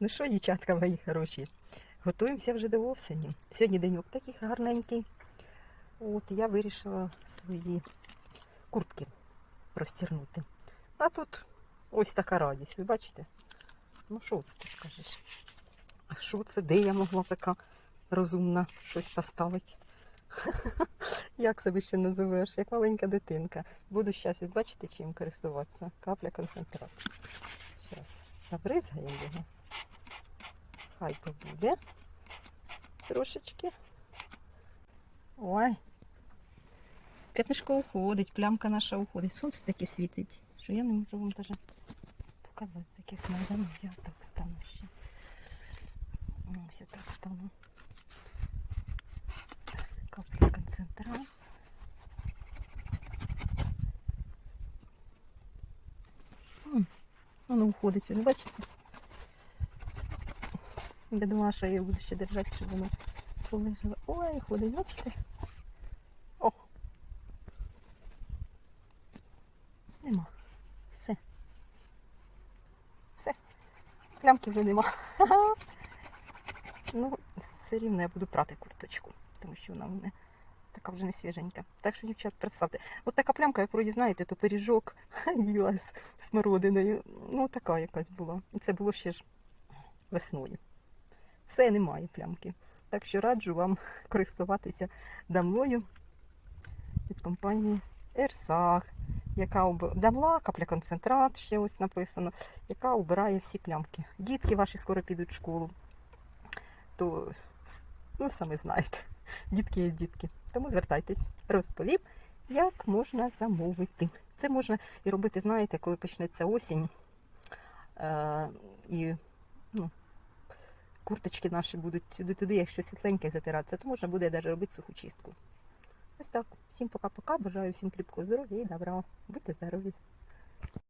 Ну що, дівчатка мої хороші, готуємося вже до осені. Сьогодні деньок такий гарненький. От я вирішила свої куртки розтягнути. А тут ось така радість, ви бачите? Ну що це ти скажеш? А що це? Де я могла така розумна щось поставити? Як себе ще називаєш? Як маленька дитинка. Буду зараз, бачите, чим користуватися? Капля концентрат. Зараз забризгаємо його. Хай побуде трошечки. Ой. П'ятнишко уходить, плямка наша уходить. Сонце таке світить, що я не можу вам навіть показати таких. Ну, я так стану ще. Ну, Ось я так стану. Капля концентрат. Воно уходить, бачите? Я думала, що я його буду ще держати, щоб воно полежало. Ой, ходить, бачите? О! Нема. Все. Все. Плямки вже нема. Ну, все рівно я буду прати курточку, тому що вона в мене така вже не свіженька. Так що, дівчат, представте, от така плямка, як вроді знаєте, то пиріжок їла з смородиною. Ну, така якась була. І Це було ще ж весною. Все немає плямки. Так що раджу вам користуватися дамлою від компанії Ерсах, яка об... дамла, капля концентрат, ще ось написано, яка обирає всі плямки. Дітки ваші скоро підуть в школу, то ну, самі знаєте, дітки є дітки. Тому звертайтесь, розповім, як можна замовити. Це можна і робити, знаєте, коли почнеться осінь. Е- і ну, курточки наші будуть сюди-туди, якщо світленьке затиратися, то можна буде навіть робити суху чистку. Ось так. Всім пока-пока. Бажаю всім кріпкого здоров'я і добра. Будьте здорові!